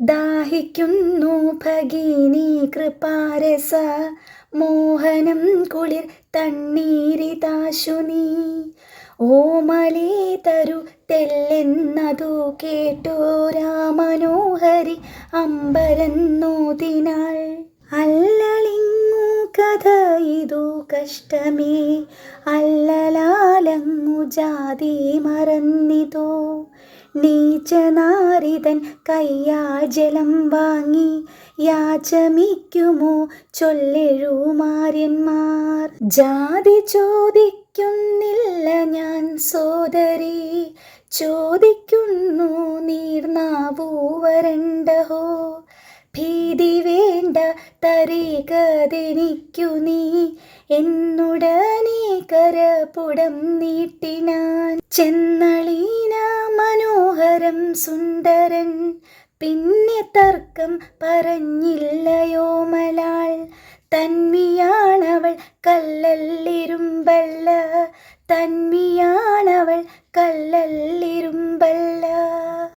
ദാഹിക്കുന്നു ഭഗിനി കൃപാരസ മോഹനം കുളിർ തണ്ണീരിതാശു നീ. ഓമലേ തരു തെല്ലെന്നതു കേട്ടോ രാമനോഹരി അമ്പരന്നോതിനാൾ അല്ലളിങ്ങു കഥ ഇതു കഷ്ടമേ ജാതി മറന്നിതോ? നീചനാരിതൻ കയ്യാ ജലം വാങ്ങി യാചമിക്കുമോ? ചൊല്ലെഴുമാര്യന്മാർ ജാതി ചോദിക്കുന്നില്ല ഞാൻ സോദരി. ചോദിക്കുന്നു നീർനാവൂ വരണ്ടഹോ ഭീതി വേണ്ട തരീകതെനിക്കു നീ. എന്നുടനെ പുടം നീട്ടിനാൻ ചെന്നളീന മനോഹരം സുന്ദരൻ. പിന്നെ തർക്കം പറഞ്ഞില്ലയോ മലാൾ. തന്മിയാണവൾ കല്ലല്ലിരുമ്പല്ല. തന്മിയാണവൾ കല്ലല്ലിരുമ്പൽ